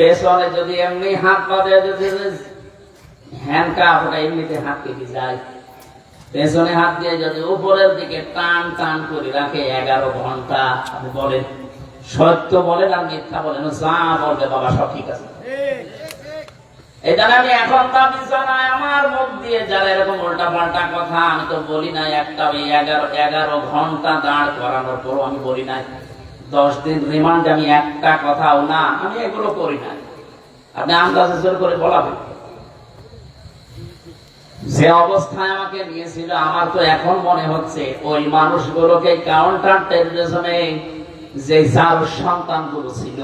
পেছনে যদি এমনি হাত পাতে যদি হ্যান্ড কাপ ওটা এমনিতে হাত কেটে যায়? পেছনে হাত দিয়ে যদি উপরের দিকে টান টান করে রাখে এগারো ঘণ্টা, আপনি বলেন, সত্য বলেন আর মিথ্যা বলেন যা বলবে বাবা, সব ঠিক আছে। এই আমি এখন আমার মুখ দিয়ে যারা এরকম উল্টা পাল্টা কথা, আমি তো বলি নাই, একটা এগারো এগারো ঘণ্টা দাঁড় করানোর পরও আমি বলি নাই। দশ দিন রিমান্ড আমি একটা কথাও না, আমি এগুলো করি নাই আপনি আন্দাজে জোর করে বলাবেন। যে অবস্থায় আমাকে নিয়েছিল, আমার তো এখন মনে হচ্ছে ওই মানুষগুলোকে কাউন্টার টেরোরিজমে যে যার সন্তানগুলো ছিল,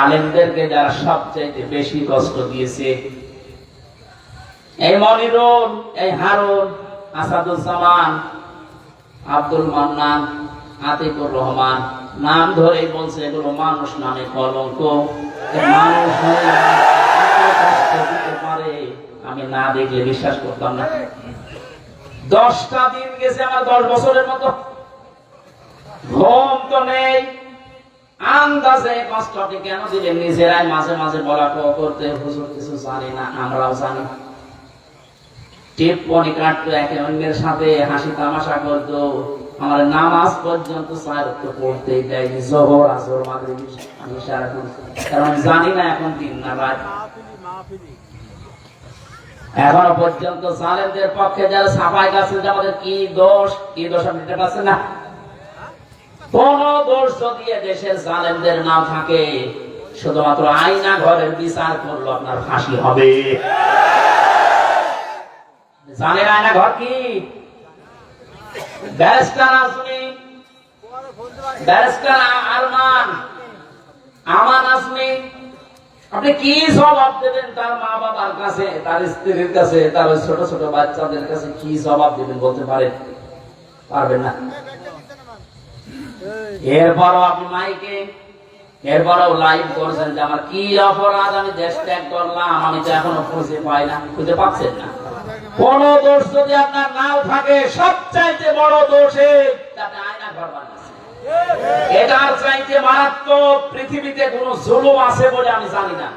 আলেমদেরকে যারা সবচেয়ে বেশি কষ্ট দিয়েছে, এই মনিরুল, এই হারুন, আসাদুজ্জামান, আব্দুল মান্নান, আতিকুর রহমান নাম ধরে বলছে এগুলো মানুষ নামে কলঙ্ক। মানুষ পারে, আমি না দেখলে বিশ্বাস করতাম না। দশটা দিন গেছে আমার দশ বছরের মতো। ঘুম তো নেই। আন্দাজে কষ্টটি কেন দিলেন? নিজেরাই মাঝে মাঝে বলা কওয়া করতে, হুজুর কিছু জানি না, আমরাও জানি। টিপ্পনি কাটতো, একে অন্যের সাথে হাসি তামাশা করতো। আমার নামাজ পর্যন্ত স্যার পড়তেই দেয়নি, জহর, আসর, মাগরিব আমি সারাক্ষণ কারণ জানি না এখন দিন না রাত। এখনও পর্যন্ত সালেমদের পক্ষে যারা সাফাই গাছেন আমাদের কি দোষ কি দোষ আপনি এটা পাচ্ছেন না। কোন দোষ যদি দেশের জালেমদের না থাকে, শুধুমাত্র আইনা ঘরের বিচার করল আপনার ফাঁসি হবে। জানেন আয়না ঘর কি? আপনি কি জবাব দেবেন তার মা বাবার কাছে, তার স্ত্রীর কাছে, তার ছোট ছোট বাচ্চাদের কাছে কি জবাব দেবেন বলতে পারবেন না। এরপরও আপনি মাইকে, এরপরও লাইভ করছেন যে আমার কি অপরাধ আমি দেশ ত্যাগ করলাম, আমি তো এখনও খুঁজে পাই না, খুঁজে পাচ্ছেন না। কোন দোষ যদি আপনার নাও থাকে, সবচাইতে বড় দোষে এটার চাইতে মারাত্মক পৃথিবীতে কোন জুলুম আছে বলে আমি জানি না।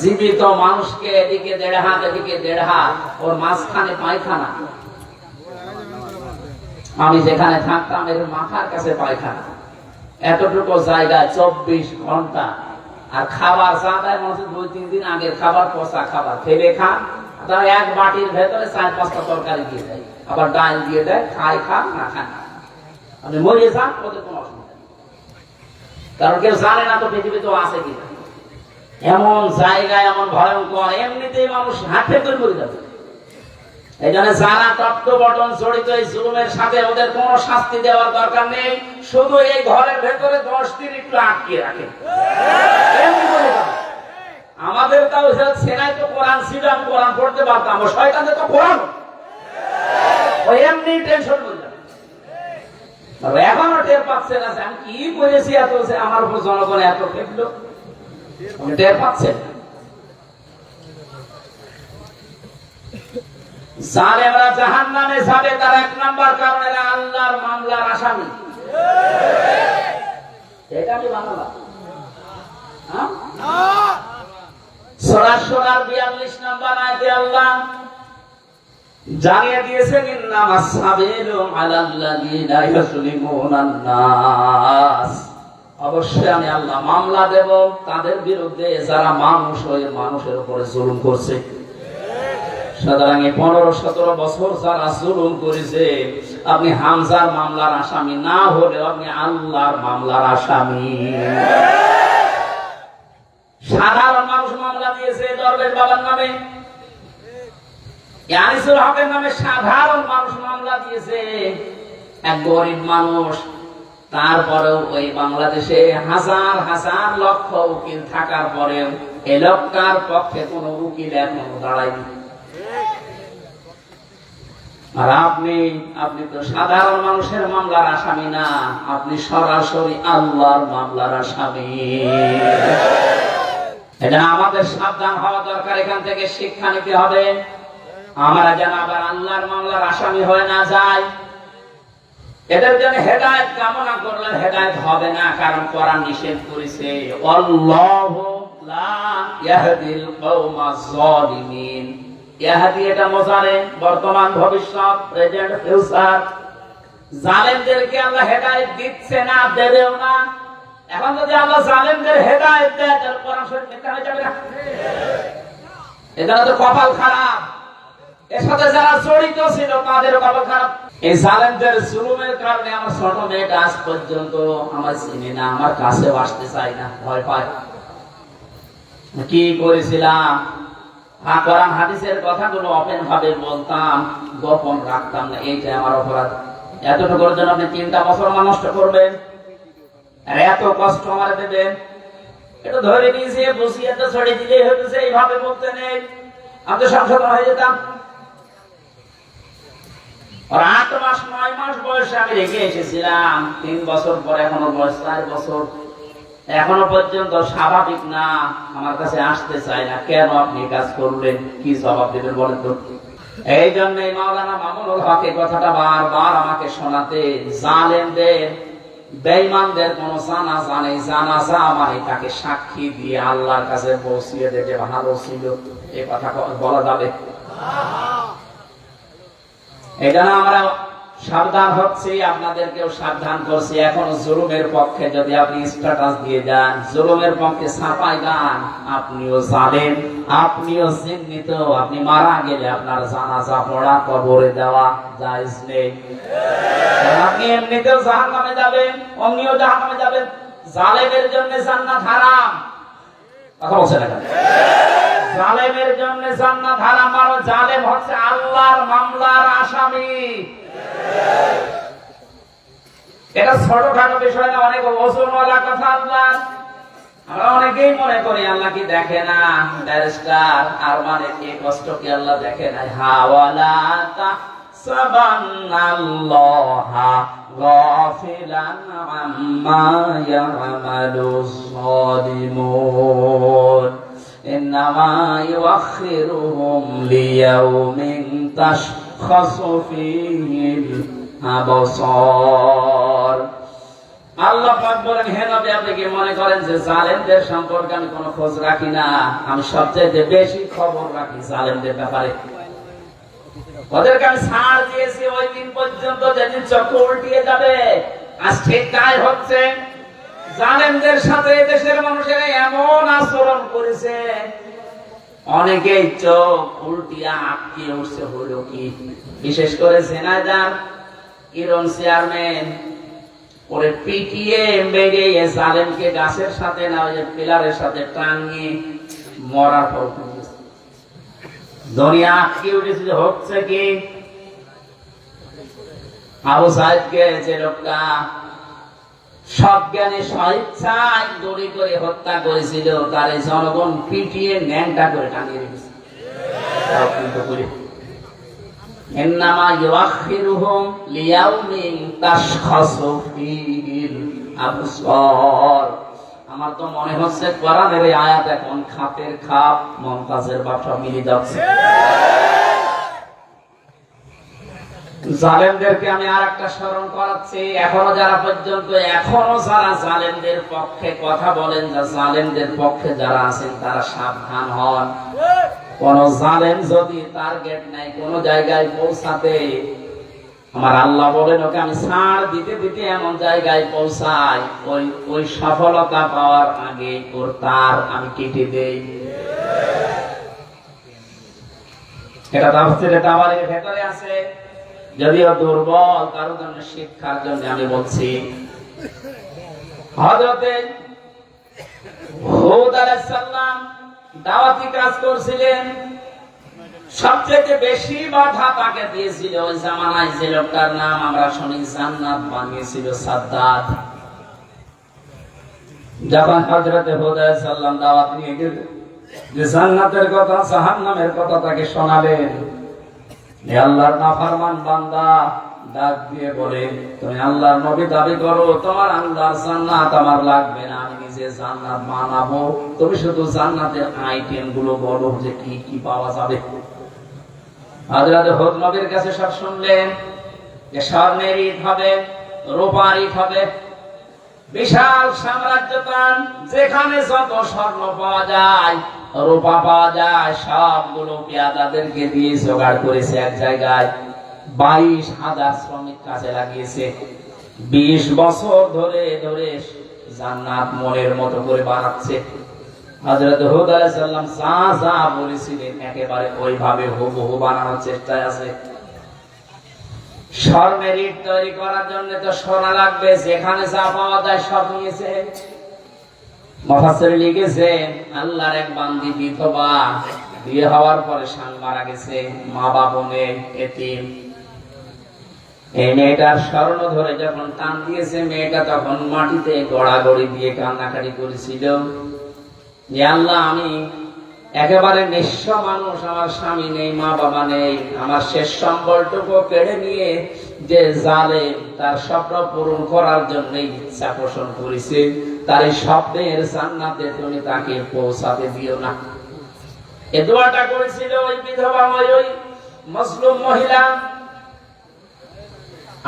জীবিত মানুষকে এদিকে দেড় হাত, এদিকে দেড় হাত, ওর মাঝখানে পায়খানা। আমি যেখানে থাকতাম, এর মাথার কাছে পায়খানা। এতটুকু জায়গায় চব্বিশ ঘণ্টা আর খাবার সাদায় মানুষের দুই, তিন দিন আগের খাবার, পচা খাবার ফেলে খা। তার এক বাটির ভেতরে চার, পাঁচটা তরকারি দিয়ে দেয়। আবার ডাল দিয়ে দেয়, খায়, খা, না খান না। মরিয়ে যান, ওদের কোনো অসুবিধা কারণ কেউ জানে না তো পৃথিবীতে আছে কিনা। এমন জায়গায়, এমন ভয়ঙ্কর, এমনিতেই মানুষ হাঁটে করে মরে যাবে। এই জন্য যারা তত্ত্ববটন জড়িত এই জুলুমের সাথে ওদের কোনো শাস্তি দেওয়ার দরকার নেই। শুধু এই ঘরের ভেতরে দশ দিন একটু আটকে রাখে। আমাদের তাও সেনাই তো কোরআন ছিল, আমি কোরআন পড়তে পারতাম। ও শয়তানের তো কোরআন। ও এমনি টেনশন করে যাবে। তবে এখনও টের পাচ্ছে না আমি কি করেছি এত আমার উপর জনগণ এত আপনি টের পাচ্ছে না। জালেমরা জাহান নামে যাবে তার এক নাম্বার কারণ এরা আল্লাহর মামলার আসামি। হ্যাঁ? সূরা সূরার 42 নাম্বার আয়াতে আল্লাহ জানিয়ে দিয়েছেন ইন্নামা সাবিলু আলাল্লাযিনা ইয়াসলিমুনান নাস। অবশ্যই আমি আল্লাহ মামলা দেব তাদের বিরুদ্ধে, যারা মানুষ হয়ে মানুষের উপরে জুলুম করছে। সুতরাং এই পনেরো সতেরো বছর করেছে, আপনি হামজার মামলার আসামি, না আপনি আল্লাহর মামলার আসামি। সাধারণ মানুষ মামলা দিয়েছে দরবেশ বাবার নামে। আনিসুল হকের নামে সাধারণ মানুষ মামলা দিয়েছে। এক গরিব মানুষ, তারপরেও ওই বাংলাদেশে হাজার হাজার লক্ষ উকিল থাকার পরেও এলাকার পক্ষে কোন উকিল এখনও দাঁড়ায়নি। আর আপনি আপনি তো সাধারণ মানুষের মামলার আসামি না, আপনি সরাসরি আল্লাহর মামলার আসামি। এটা আমাদের সাবধান হওয়া দরকার, এখান থেকে শিক্ষা নিতে হবে। আমরা যেন আবার আল্লাহর মামলার আসামি হয়ে না যাই। এদের জন্য হেদায়েত কামনা করলে হেদায়েত হবে না, কারণ কোরআন নিষেধ করেছে, আল্লাহু লা ইয়াহদিল কওমাজ জালিমিন বর্তমান ভবিষ্যৎ প্রেজেন্ট ফিউচার জালেমদেরকে আল্লাহ হেদায়েত দিচ্ছে না, দেবেও না। এখন যদি আল্লাহ জালেমদের হেদায়েত দেয়, তাহলে মিথ্যা হয়ে যাবে না? এজন্য তো কপাল খারাপ। এর সাথে যারা জড়িত ছিল, তাদেরও কপাল খারাপ। এই জালেমদের জুলুমের কারণে আমার ছোট মেয়েটা আজ পর্যন্ত আমার চিনি না, আমার কাছে আসতে চাই না, ভয় পায়। কি করেছিলাম? কোরআন হাদিসের কথাগুলো ওপেন ভাবে বলতাম, গোপন রাখতাম না এইটা আমার অপরাধ। এতটুকুর জন্য আপনি তিনটা বছর নষ্ট করবেন, আর এত কষ্ট আমার দেবেন। এটা ধরে নিয়েছে বসিয়ে তো ছড়িয়ে দিলে হতেছে এইভাবে বলতে নেই। আমি তো সংশোধন হয়ে যেতাম। আর আট মাস, নয় মাস বয়সে আমি রেখে এসেছিলাম। তিন বছর পর এখনও বয়স চার বছর। এখনও পর্যন্ত স্বাভাবিক না, আমার কাছে আসতে চায় না। কেন আপনি কাজ করলেন? কি জবাব দেবেন বলেন তো? এই জন্য মাওলানা মামুনুল হক এই কথাটা বারবার আমাকে শোনাতে, জালেমদের, বেঈমানদের কোন জানাজা মানে তাকে সাক্ষী দিয়ে আল্লাহর কাছে পৌঁছিয়ে যে ভালো ছিল। এই কথা বলা যাবে? জন্য আমরা সাবধান হচ্ছি, আপনাদেরকেও সাবধান করছি। এখন জুলুমের পক্ষে যদি আপনি স্ট্যাটাস দিয়ে যান, জুলুমের পক্ষে ছাপাই গান আপনিও জানেন আপনিও চিহ্নিত আপনি মারা গেলে আপনার জানাজা পড়া, কবরে দেওয়া জায়েজ নেই। আপনি এমনিতেও জাহান্নামে যাবেন, অমনিও জাহান্নামে যাবেন। জালেমের জন্য জান্নাত হারাম। কথা বলছে না জালেমের জন্য জান্নাত হারাম কারণ জালেম হচ্ছে আল্লাহর মামলার আসামি। এটা ছোটখাটো বিষয় না, অনেক ওজনওয়ালা কথা আল্লাহ। আমরা অনেকেই মনে করি, আল্লাহ কি দেখে না? ব্যারিস্টার আর মানে কি কষ্ট কি আল্লাহ দেখে না হাওয়ালা সাবান্নাল্লাহা গাফিলান আম্মা ইয়ামালুজ জালিমুন إنما يؤخرهم ليوم تشخص فيه الأبصار আল্লাহ পাক বলেন হে নবী আপনি কি মনে করেন যে জালেমদের সম্পর্কে আমি কোনো খোঁজ রাখি না আমি সবচেয়ে বেশি খবর রাখি জালেমদের ব্যাপারে ওদেরকে আমি ছাড় দিয়েছি, ওই দিন পর্যন্ত যেদিন উল্টিয়ে যাবে, আজ ঠিক তাই হচ্ছে জালেমদের সাথে দেশের এমন আচরণ করেছে অনেকেই চোখ উল্টিয়া উঠছে, হলো কি বিশেষ করে সেনাজার ইরন চেয়ারম্যান, ওরে পিটিয়ে মেরে জালেমকে গাছের সাথে না, ওই যে পিলারের সাথে টাঙিয়ে মরার পর। দুনিয়া আটকে উঠেছে যে হচ্ছে কি? আবু সাহেবকে যে লোকটা সজ্ঞানে স্বেচ্ছায় দড়ি করে হত্যা করেছিল, তার এই জনগণ পিটিয়ে ন্যাংটা করে টাঙিয়ে রেখেছে। লিয়াউমিন আমার তো মনে হচ্ছে কোরআনের এই আয়াত এখন খাপের খাপ, মমতাজের ব্যবসা মিলে যাচ্ছে। জালেমদেরকে আমি আর একটা স্মরণ করাচ্ছি। এখনও যারা পর্যন্ত, এখনও যারা জালেমদের পক্ষে কথা বলেন, যা জালেমদের পক্ষে যারা আছেন, তারা সাবধান হন। কোন জালেম যদি টার্গেট নাই কোন জায়গায় পৌঁছাতে আমার আল্লাহ বলেন, ওকে আমি ছাড় দিতে দিতে এমন জায়গায় পৌঁছাই। ওই ওই সফলতা পাওয়ার আগে ওর তার আমি কেটে দেই। এটা তাফসিরে ভেতরে আছে। যদিও দুর্বল, কারও জন্য শিক্ষার জন্য আমি বলছি, হযরতে হুদ আলাইহিস সালাম দাওয়াতি কাজ করছিলেন। সবচেয়ে বেশি বাধা তাকে দিয়েছিল ওই জামানায় যে লোকটার নাম আমরা শুনি, জান্নাত বানিয়েছিল সাদ্দাত। যখন হযরতে হুদ আলাইহিস সালাম দাওয়াত নিয়ে গেলেন যে জান্নাতের কথা, জাহান্নামের কথা তাকে শোনালেন, এ আল্লাহর নাফরমান বান্দা ডাক দিয়ে বলে, তুমি আল্লাহর নবী দাবি করো, তোমার আল্লাহর জান্নাত আমার লাগবে না, আমি নিজে জান্নাত বানাবো। তুমি শুধু জান্নাতের আইটেমগুলো বলো যে কি কি পাওয়া যাবে? হাজরাতে হুদ নবীর কাছে সব শুনলেন, যে স্বর্ণের ঈদ হবে, রূপার ইট হবে। বিশাল সাম্রাজ্য তান যেখানে যত স্বর্ণ পাওয়া যায়, রূপা পাওয়া যায়, সবগুলো পেয়াদাদেরকে দিয়ে জোগাড় করেছে এক জায়গায়। বাইশ হাজার শ্রমিক কাজে লাগিয়েছে। বিশ বছর ধরে ধরে জান্নাত মনের মতো করে বানাচ্ছে। হযরত হুদ আলাইহিস সালাম যা যা বলেছিলেন, একেবারে ওইভাবে হুবহু বানানোর চেষ্টায় আছে। স্বর্ণের ইট তৈরি করার জন্য তো সোনা লাগবে, যেখানে পাওয়া যায় সব নিয়েছে। আল্লাহর এক বান্দি বিধবা বিয়ে হওয়ার পরে স্বামী মারা গেছে মা বাবা নেই এতিম। এই মেয়েটার স্বর্ণ ধরে যখন টান দিয়েছে, মেয়েটা তখন মাটিতে গড়াগড়ি দিয়ে কান্নাকাটি করেছিল। আল্লাহ, আমি একেবারে নিঃস্ব মানুষ, আমার স্বামী নেই, মা বাবা নেই, আমার শেষ সম্বলটুকু কেড়ে নিয়ে যে জালে তার স্বপ্ন পূরণ করার জন্য ইচ্ছা পোষণ করেছে, তার এই স্বপ্নের জান্নাতে তুমি তাকে পৌঁছাতে দিও না। এ দোয়াটা করেছিল ওই বিধবা ওই মুসলিম মহিলা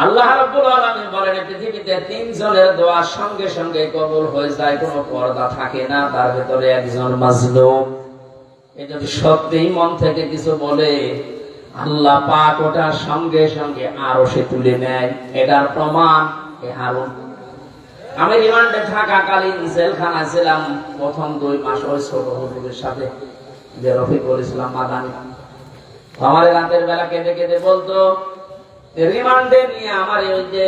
আল্লাহ রাব্বুল আলামিন বলেন পৃথিবীতে তিনজনের দোয়ার সঙ্গে সঙ্গে কবুল হয়ে যায়, কোনো পর্দা থাকে না, তার ভিতরে একজন মাজলুম। এই যদি সত্যিই মন থেকে কিছু বলে, আল্লাহ পাক ওটার সঙ্গে সঙ্গে আরও সে তুলে নেয়। এটার প্রমাণ এ হারুন। আমি রিমান্ডে থাকাকালীন জেলখানায় ছিলাম, প্রথম দুই মাস ওই ছোট হুজুরের সাথে, যে রফিকুল ইসলাম মাদানি। আমার রাতের বেলা কেঁদে কেঁদে বলতো রিমান্ডে নিয়ে আমার ওই যে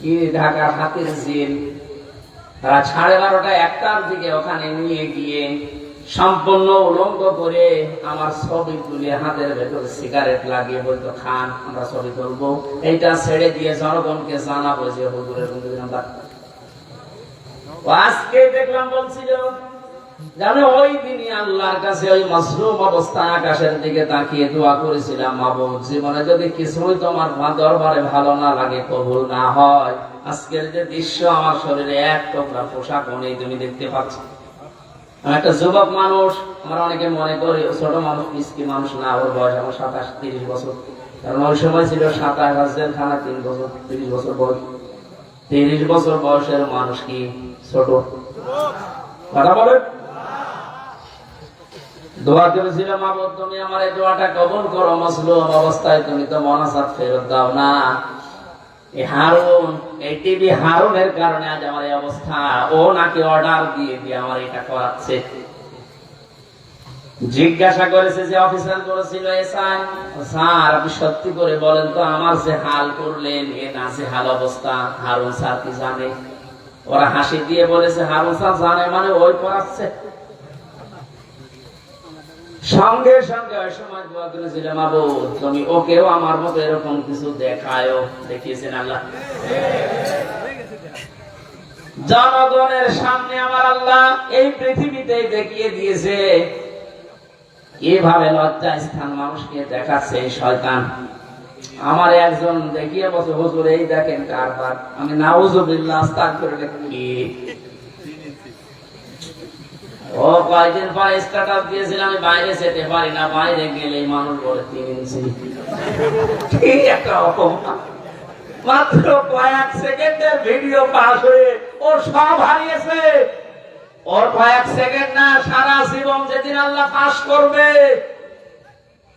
কি ঢাকার হাতের জিল তারা সাড়ে বারোটা একটার দিকে ওখানে নিয়ে গিয়ে সম্পূর্ণ উলঙ্গ করে আমার ছবি তুলে হাতের ভেতর সিগারেট লাগিয়ে বলতো, খান, আমরা ছবি তুলবো। এইটা ছেড়ে দিয়ে জনগণকে জানাব যে, হুজুরের আজকে দেখলাম বলছিল জানো ওই দিনই আল্লাহর কাছে ওই মাসরুম অবস্থায় আকাশের দিকে তাকিয়ে দোয়া করেছিলাম মাবুদ জীবনে যদি কিছুই তোমার মা দরবারে ভালো না লাগে, কবুল না হয়। আজকের যে দৃশ্য, আমার শরীরে এক টুকরা পোশাক নেই তুমি দেখতে পাচ্ছ। একটা যুবক মানুষ, আমরা অনেকে মনে করি ছোট মানুষ, মিসকি মানুষ না, ওর বয়স আমার সাতাশ, তিরিশ বছর। কারণ ওই সময় ছিল সাতাশ হাজার খানা, তিন বছর, তিরিশ বছর বয়স। তিরিশ বছর বয়সের মানুষ কি ছোট? কথা বলেন। দোয়া করেছিলাম আবার তুমি আমার এই দোয়াটা কবুল করো, মসলুম অবস্থায় তুমি তো ফেরত দাও না। হারুন, এই টিভি হারুনের কারণে আজ আমার এই অবস্থা। ও নাকি অর্ডার দিয়ে দিয়ে আমার এটা করাচ্ছে। জিজ্ঞাসা করেছে যে, অফিসার করেছিল এসআই স্যার আপনি সত্যি করে বলেন তো, আমার যে হাল করলেন, এ না যে হাল অবস্থা? হারুন স্যার কি জানে? ওরা হাসি দিয়ে বলেছে, হারুন স্যার জানে মানে ওই পড়াচ্ছে সঙ্গে সঙ্গে ওই সময় দোয়া করেছিলাম আবু তুমি ওকেও আমার মতো এরকম কিছু দেখায়ও। দেখিয়েছেন আল্লাহ। জনগণের সামনে আমার আল্লাহ এই পৃথিবীতে দেখিয়ে দিয়েছে, এভাবে লজ্জা স্থান মানুষকে দেখাচ্ছে এই শয়তান। আমার একজন দেখিয়ে বসে হুজুর, এই দেখেন কারবার। আমি, নাউজুবিল্লাহ, আস্তাগফিরুল্লাহ লিখি ও কয়েকদিন পরে দিয়েছিলাম আমি বাইরে যেতে পারি না, বাইরে গেলে মানুষ বলে তিন ইঞ্চি। মাত্র কয়েক সেকেন্ডের ভিডিও পাস হয়ে ও সব হারিয়েছে। ওর কয়েক সেকেন্ড না, সারা জীবন যেদিন আল্লাহ পাস করবে,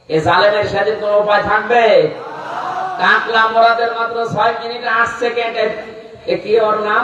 এ জালেমের সেদিন কোন উপায় থাকবে? কাকলা মোরাদের মাত্র ছয় মিনিট আট সেকেন্ড কি ওর নাম?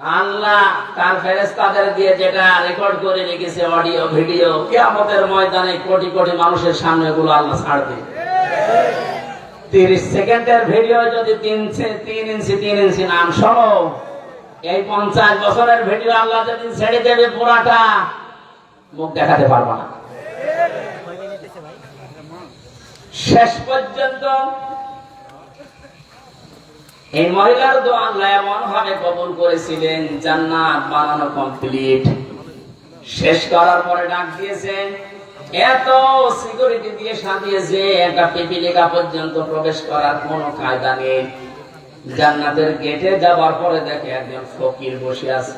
আল্লাহ তার ফেরেস্তাদের দিয়ে যেটা রেকর্ড করে রেখেছে অডিও ভিডিও কিয়ামতের ময়দানে কোটি কোটি মানুষের সামনে এগুলো আল্লাহ ছাড়বে তিরিশ সেকেন্ডের ভিডিও যদি তিন তিন ইঞ্চি তিন ইঞ্চি নাম শোনো। এই পঞ্চাশ বছরের ভিডিও আল্লাহ যদি ছেড়ে দেবে পুরাটা, মুখ দেখাতে পারব না। শেষ পর্যন্ত এই মহিলার দোয়া আল্লাহ এমন ভাবে কবুল করেছিলেন, জান্নাত বানানো কমপ্লিট। শেষ করার পরে ডাক দিয়েছেন, এত সিকিউরিটি দিয়ে সাজিয়েছে, একটা পিপিলিকা পর্যন্ত প্রবেশ করার কোনো কায়দা নেই। জান্নাতের গেটে যাওয়ার পরে দেখে একজন ফকির বসে আছে।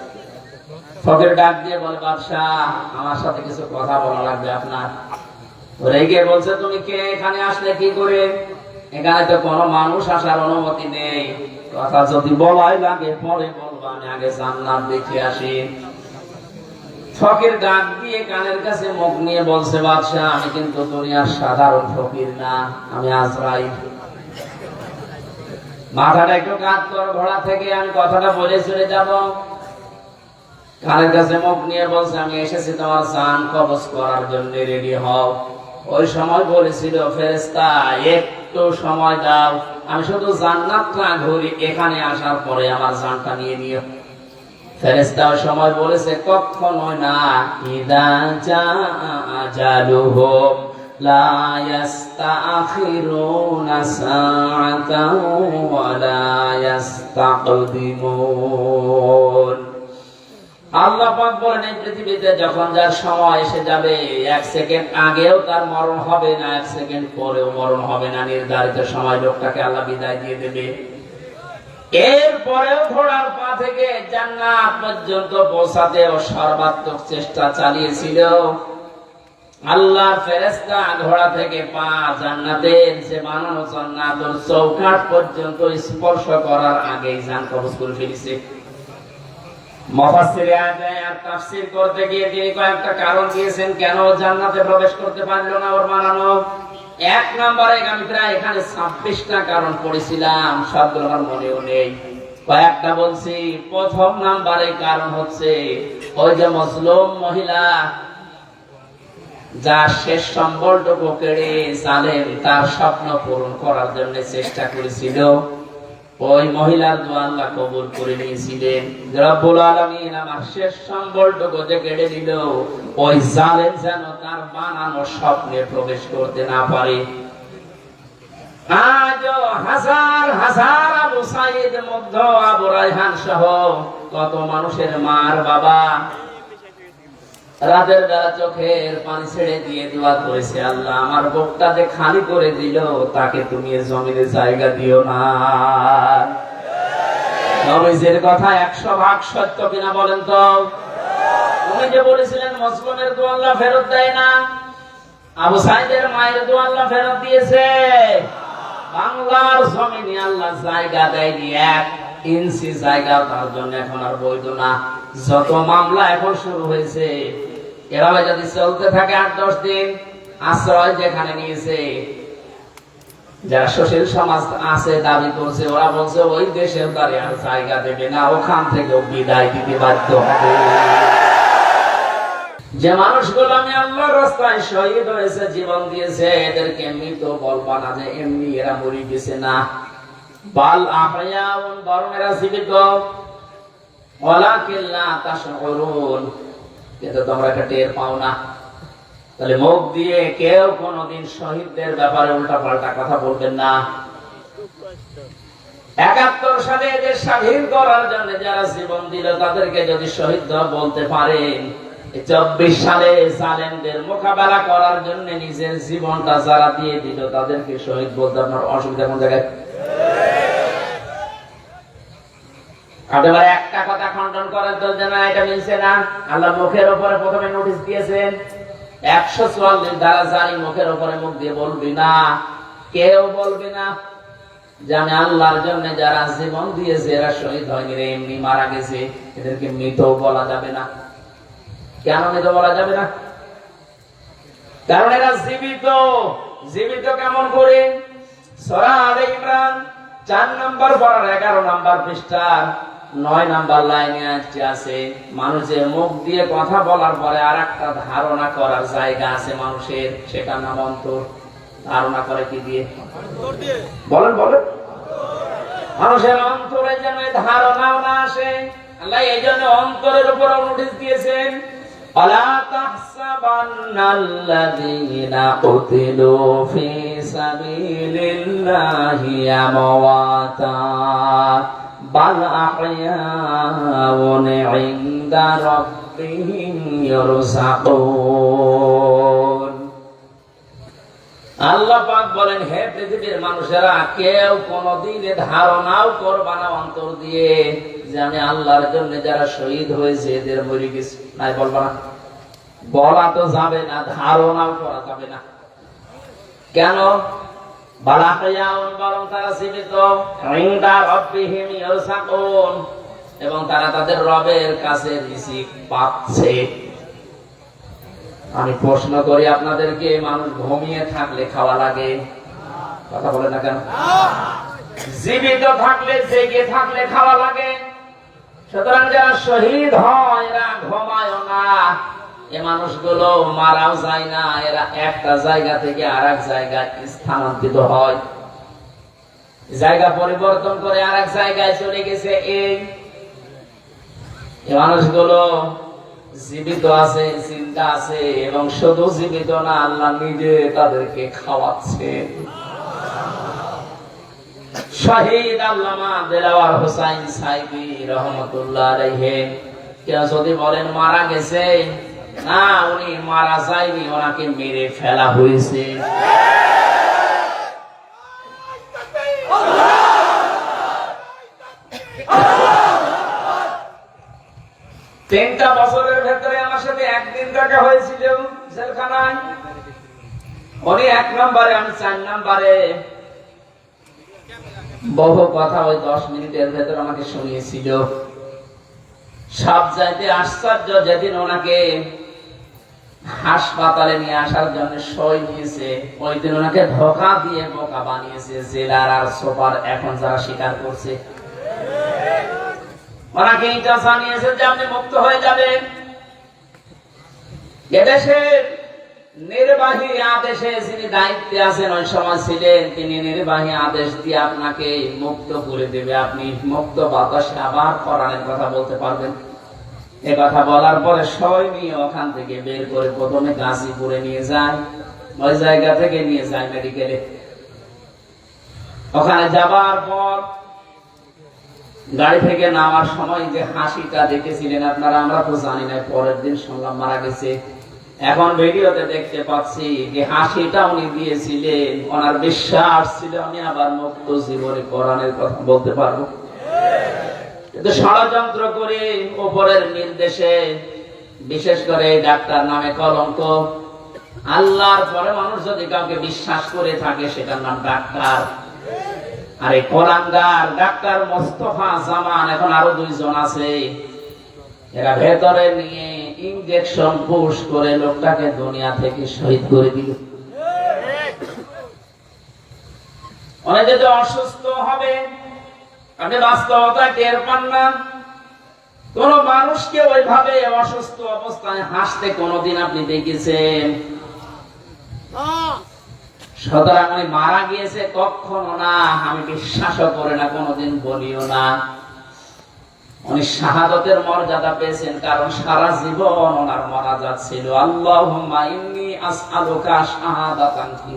ফকির ডাক দিয়ে বলে, বাদশাহ, আমার সাথে কিছু কথা বলা লাগবে আপনার। রেগে বলছে, তুমি কে? এখানে আসলে কি করে? এখানে তো কোনো মানুষ আসার অনুমতি নেই। কথা যদি বলাই লাগে, পরে বলব, আমি আগে জান্নাত দেখে আসি। ফকির ডাক দিয়ে কানের কাছে মুখ নিয়ে বলছে, বাদশাহ, আমি কিন্তু দুনিয়ার সাধারণ ফকির না, আমি মাথাটা একটু কাজ কর, ঘোড়া থেকে আমি কথাটা বলে চলে যাব। কানের কাছে মুখ নিয়ে বলছে, আমি এসেছি তোমার চান কবজ করার জন্য, রেডি হও। ওই সময় বলেছিল ফেরেস্তা একটু সময় দাও। আমি শুধু জান্নাতটা ঘুরি এখানে আসার পরে আমার জানটা নিয়ে নিও। ফেরেস্তা সময় বলেছে, কখনোই না। ইদা ইয়াস্তাকদিমুন। আল্লাহ পাক বলেন, এই পৃথিবীতে যখন যার সময় এসে যাবে, এক সেকেন্ড আগেও তার মরণ হবে না, এক সেকেন্ড পরেও মরণ হবে না। নির্ধারিত সময় লোকটাকে আল্লাহ বিদায় দিয়ে দেবে। এরপরেও ঘোড়ার পা থেকে জান্নাত পর্যন্ত পৌঁছাতে ও সর্বাত্মক চেষ্টা চালিয়েছিল। আল্লাহ ফেরেস্তা ঘোড়া থেকে পা জান্নাতের যে বানানো জান্নাতের চৌকাঠ পর্যন্ত স্পর্শ করার আগেই জান কবজ করে ফেলেছে। আর তাফসীর করতে গিয়ে তিনি কয়েকটা কারণ দিয়েছেন, কেন জান্নাতে প্রবেশ করতে না ওর এক নম্বরে আমি প্রায় এখানে ছাব্বিশটা কারণ পড়েছিলাম, সবগুলো আমার মনেও নেই। কয়েকটা বলছি, প্রথম নাম্বারে কারণ হচ্ছে ওই যে মজলুম মহিলা যার শেষ সম্বলটুকু কেড়ে জালেম তার স্বপ্ন পূরণ করার জন্য চেষ্টা করেছিল। ওই মহিলার দোয়া আল্লাহ কবুল করে নিয়েছিলেন। রব্বুল আলামিন আমার শেষ সম্বলটুকু যে কেড়ে দিল ওই জালেম যেন তার বানানো স্বপ্নে প্রবেশ করতে না পারে। আজও হাজার হাজার আবু সাইদ, মুগ্ধ আবু রায়হান সহ কত মানুষের মার বাবা রাতের বেলা চোখের পানি ছেড়ে দিয়ে দোয়া করেছে আল্লাহ, আমার বুকটা যে খালি করে দিল, তাকে তুমি জমিনে জায়গা দিও না। নবীজের কথা একশো ভাগ সত্য কিনা বলেন তো? উনি যে বলেছিলেন আল্লাহ ফেরত দেয় না। আবু সাইদের মায়ের ফেরত দিয়েছে। বাংলার জমিনে আল্লাহ জায়গা দেয়নি, এক ইঞ্চি জায়গা তার জন্য এখন আর বৈধ না। যত মামলা এখন শুরু হয়েছে এভাবে যদি চলতে থাকে আট, দশ দিন, আশ্রয় যেখানে নিয়েছে। যারা সমাজ আছে, দাবি করছে, ওরা বলছে, ওই তারে আর জায়গা দেবে না, ওখান থেকে বিদায় দিতে বাধ্য হবে। যে মানুষগুলো আমি রাস্তায় শহীদ হয়েছে, জীবন দিয়েছে, এদেরকে মৃত বলবা না যে এমনি এরা মরি গেছে না। বাল আহয়াউন বরং এরা জীবিত। ওয়ালাকিন লা তাশউরুন। কিন্তু তোমরা এটা টের পাও না। তাহলে মুখ দিয়ে কেউ কোনোদিন শহীদদের ব্যাপারে উল্টা পাল্টা কথা বলবেন না। একাত্তর সালে এদের স্বাধীন করার জন্য যারা জীবন দিল, তাদেরকে যদি শহীদ বলতে পারেন চব্বিশ সালে জালেমদের মোকাবেলা করার জন্য নিজের জীবনটা যারা দিয়ে দিল, তাদেরকে শহীদ বলতে আপনার অসুবিধা কোন জায়গায়? একেবারে একটা কথা খণ্ডন করার জন্য না এটা মিলছে না। আল্লাহ মুখের উপরে প্রথমে নোটিশ দিয়েছেন, একশো চুয়াল্লিশ দ্বারা জানি মুখের উপরে মুখ দিয়ে বলবি না, কেউ বলবি না। যে আল্লাহর জন্য যারা জীবন দিয়েছে, এরা শহীদ হয়নি রে, এমনি মারা গেছে, এদেরকে মৃত বলা যাবে না। কেন মৃত বলা যাবে না? কারণ এরা জীবিত। জীবিত কেমন করে? সরা আলে ইমরান, চার নাম্বার পড়ার এগারো নাম্বার পৃষ্ঠার। নয় নাম্বার লাইনে আসছে আছে মানুষের মুখ দিয়ে কথা বলার পরে আর একটা ধারণা করার জায়গা আছে মানুষের সেটার নাম অন্তর ধারণা করে কি দিয়ে বলেন বলেন মানুষের অন্তরে যেন এই ধারণাও না আসে আল্লাহ এই জন্য অন্তরের উপর নোটিশ দিয়েছেন ولا تحسبن الذين قتلوا في سبيل الله أمواتا بل أحياء عند ربهم يرزقون আল্লাহ পাক বলেন হে পৃথিবীর মানুষেরা কেউ কোনদিন এ ধারণাও করবা না অন্তর দিয়ে যে আমি আল্লাহর জন্য যারা শহীদ হয়েছে এদের মরে গেছে নাই বলবা না বলা তো যাবে না ধারণাও করা যাবে না কেন এবং তারা তাদের রবের কাছে পাচ্ছে। আমি প্রশ্ন করি, আপনাদেরকে মানুষ ঘুমিয়ে থাকলে খাওয়া লাগে? কথা বলে না কেন? জীবিত থাকলে, জেগে থাকলে খাওয়া লাগে। সুতরাং যারা শহীদ হয়, এরা ঘুমায় না। এ মানুষগুলো মারাও যায় না, এরা একটা জায়গা থেকে আর এক স্থানান্তরিত হয়। জায়গা পরিবর্তন করে আর এক জায়গায় চলে গেছে এই। মানুষগুলো জীবিত আছে চিন্তা আছে, এবং শুধু জীবিত না, আল্লাহ নিজে তাদেরকে খাওয়াচ্ছে। শহীদ আল্লামা দেলাওয়ার হোসাইন সাইদি রহমতুল্লাহ আলাইহি, কেউ যদি বলেন মারা গেছে না, উনি মারা যায়নি, ওনাকে মেরে ফেলা হয়েছে। তিনটা বছরের ভেতরে আমার সাথে একদিন দেখা হয়েছিল উনি এক নম্বরে, আমি চার নম্বরে। বহু কথা ওই দশ মিনিটের ভেতর আমাকে শুনিয়েছিল। সব যাইতে আশ্চর্য যেদিন ওনাকে হাসপাতালে নিয়ে আসার জন্য সই নিয়েছে। ওই দিন ওনাকে ধোকা দিয়ে বোকা বানিয়েছে জেলার আর সোপার। এখন যারা স্বীকার করছে। ওনাকে এটা জানিয়েছে যে আপনি মুক্ত হয়ে যাবেন। এদেশের নির্বাহী আদেশে যিনি দায়িত্বে আছেন, ওই সময় ছিলেন তিনি নির্বাহী আদেশ দিয়ে আপনাকে মুক্ত করে দেবে। আপনি মুক্ত বাতাসে আবার কোরআনের কথা বলতে পারবেন। এ কথা বলার পরে সবাই নিয়ে ওখান থেকে বের করে প্রথমে গাজীপুরে নিয়ে যায়, ওই জায়গা থেকে নিয়ে যায় মেডিকেলে ওখানে যাবার পর গাড়ি থেকে নামার সময় যে হাসিটা দেখেছিলেন আপনারা, আমরা তো জানি না, পরের দিন শুনলাম মারা গেছে। এখন ভিডিওতে দেখতে পাচ্ছি যে হাসিটা উনি দিয়েছিলেন, ওনার বিশ্বাস ছিল, আমি আবার মুক্ত জীবনে কোরআনের কথা বলতে পারব। কিন্তু ষড়যন্ত্র করে উপরের নির্দেশে, বিশেষ করে ডাক্তার নামে কলঙ্ক, আল্লাহর পরে মানুষ যদি কাউকে বিশ্বাস করে থাকে, সেটার নাম ডাক্তার। আর কোরআনদার ডাক্তার মোস্তফা জামান, এখন আরও দুইজন আছে। এরা ভেতরে নিয়ে ইঞ্জেকশন পুশ করে লোকটাকে দুনিয়া থেকে শহীদ করে দিল। অনেকে যে অসুস্থ হবে আপনি বাস্তবতা টের পান না। কোন মানুষকে ওইভাবে অসুস্থ অবস্থায় হাসতে কোনদিন আপনি দেখেছেন? সুতরাং মারা গিয়েছে কখনো না, আমি বিশ্বাসও করে না বলিও না। উনি শাহাদতের মর্যাদা পেয়েছেন, কারণ সারা জীবন ওনার মরা যাচ্ছিল আল্লাহুম্মা ইন্নী আসআলুকা শাহাদাতান ফি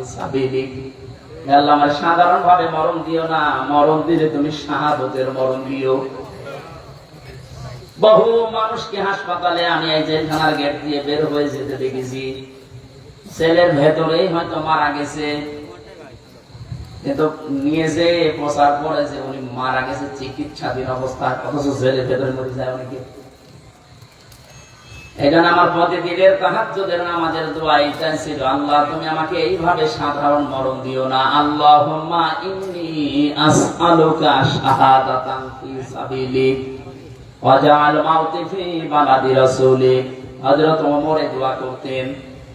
আল্লাহ সাধারণ ভাবে মরণ দিও না। মরণ দিলে তুমি শাহাদতের মরণ দিও। বহু মানুষকে হাসপাতালে আমি এই জেলখানার গেট দিয়ে বের হয়ে যেতে দেখেছি। ছেলের ভেতরেই হয়তো মারা গেছে। নিয়ে যে প্রচার করে যে উনি মারা গেছে, চিকিৎসাধীন অবস্থা অথচ জেলের ভেতরে মরে যায় অনেকে। এই আমার প্রতিদিনের তাহাজ্জুদের নামাজের দোয়া ছিল। আল্লাহ, তুমি আমাকে এইভাবে সাধারণ মরণ দিও না। আল্লাহুম্মা ইন্নী আসআলুকা শাহাদাতান ফি সাবিলিক মাউতি ফি বালাদি রাসূলিক হযরত ওমর দোয়া করতেন।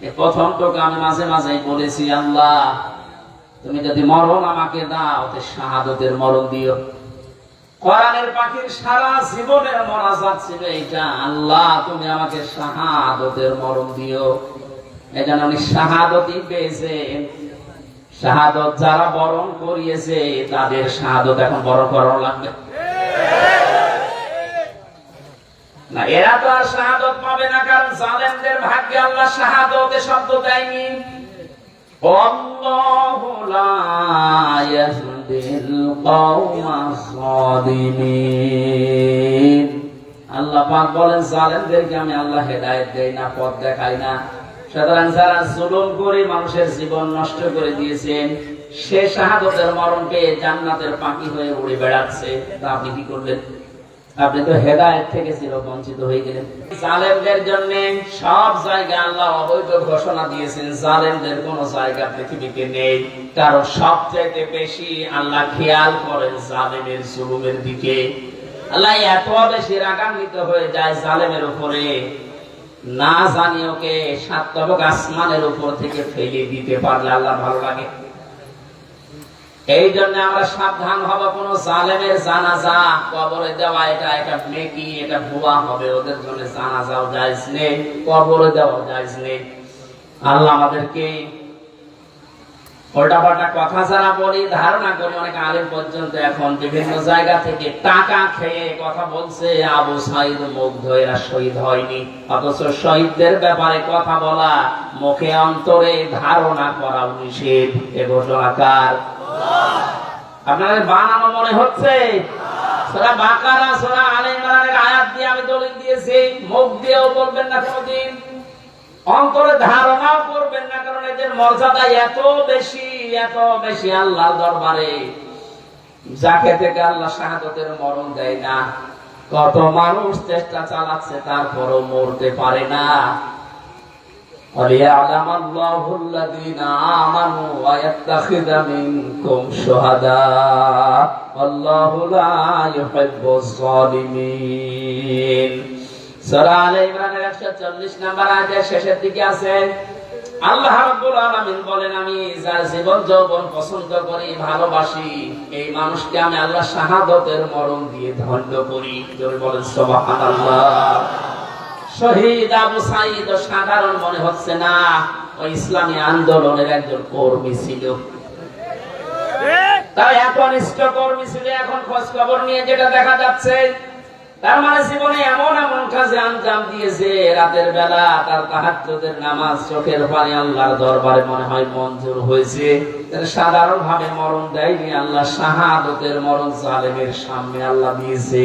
এই প্রথম টুকু আমি মাঝে মাঝে বলেছি, আল্লাহ, তুমি যদি মরণ আমাকে দাও, তো শাহাদতের মরণ দিও। কোরআনের পাখির সারা জীবনের মনাজাত ছিল এইটা। আল্লাহ, তুমি আমাকে শাহাদতের মরণ দিও। এজন আমি শাহাদতই পেয়েছে শাহাদত যারা বরণ করিয়েছে, তাদের শাহাদত এখন বরণ করানো লাগবে। না, এরা তো আর শাহাদত পাবে না, কারণ জালেমদের ভাগ্যে আল্লাহ শাহাদত শব্দ দেয়নি। অল্লাহ আল্লাহ পাক বলেন, জালেমদেরকে আমি আল্লাহ হেদায়েত দেই না, পথ দেখাই না। সুতরাং যারা জুলুম করে মানুষের জীবন নষ্ট করে দিয়েছেন, সে শাহাদতের মরণ পেয়ে জান্নাতের পাখি হয়ে উড়ে বেড়াচ্ছে। তা আপনি কি করবেন আপনি তো হেদায়েত থেকে চির বঞ্চিত হয়ে গেলেন। জালেমদের জন্য সব জায়গায় আল্লাহ অবৈধ ঘোষণা দিয়েছেন, জালেমদের কোন জায়গা পৃথিবীতে নেই। কারণ সবচেয়ে বেশি আল্লাহ খেয়াল করেন জালেমের জুলুমের দিকে। আল্লাহ এত বেশি রাগান্বিত হয়ে যায় জালেমের উপরে। না জানি ওকে সাত তবক আসমানের উপর থেকে ফেলে দিতে পারলে আল্লাহ ভালো লাগে। এই জন্য আমরা সাবধান হব, কোন জালেমের জানাজা কবরে দেওয়া, এটা এটা নেকি, এটা ভুয়া হবে, ওদের জন্য জানাজাও জায়জ নেই, কবরে দেওয়া জায়জ নেই। আল্লাহ আমাদেরকে কথা যারা বলি, ধারণা করি, অনেক পর্যন্ত এখন বিভিন্ন জায়গা থেকে টাকা খেয়ে কথা বলছে, আবু সাইদ মুগ্ধ এরা শহীদ হয়নি। অথচ শহীদদের ব্যাপারে কথা বলা, মুখে অন্তরে ধারণা করা নিষেধ, এ ঘোষণাকার আপনাদের বানানো মনে হচ্ছে? বাকারা আলে ইমরানের আয়াত দিয়ে আমি দলিল দিয়েছি। মুখ দিয়েও বলবেন না অন্তরে ধারণাও করবেন না, কারণ এদের মর্যাদা এত বেশি এত বেশি আল্লাহ দরবারে। যাকে থেকে আল্লাহ শাহাদতের মরণ দেয় না। কত মানুষ চেষ্টা চালাচ্ছে, তারপরও মরতে পারে না। وليعلم الله الذين آمنوا ويتخذ منكم شهداء والله لا يحب الظالمين সূরা আলে ইমরানের 140 নম্বর আয়াতের শেষের দিকে আছে আল্লাহ রাব্বুল আলামিন বলেন আমি যার জীবন যৌবন পছন্দ করি ভালোবাসি এই মানুষকে আমি আল্লাহ শাহাদতের মরণ দিয়ে ধন্য করি জোরে বলেন সুবহানাল্লাহ শহীদ আবু সাইদ সাধারণ মনে হচ্ছে না ওই ইসলামী আন্দোলনের একজন কর্মী ছিল। তার এত অনিষ্ট কর্মী ছিল, এখন খোঁজ খবর নিয়ে যেটা দেখা যাচ্ছে, তার মানে জীবনে এমন এমন কাজে আঞ্জাম দিয়েছে, রাতের বেলা তার তাহাজ্জুদের নামাজ চোখের পানি আল্লাহর দরবারে মনে হয় মঞ্জুর হয়েছে। সাধারণ ভাবে মরণ দেয়নি আল্লাহ, শাহাদতের মরণ জালেমের সামনে আল্লাহ দিয়েছে।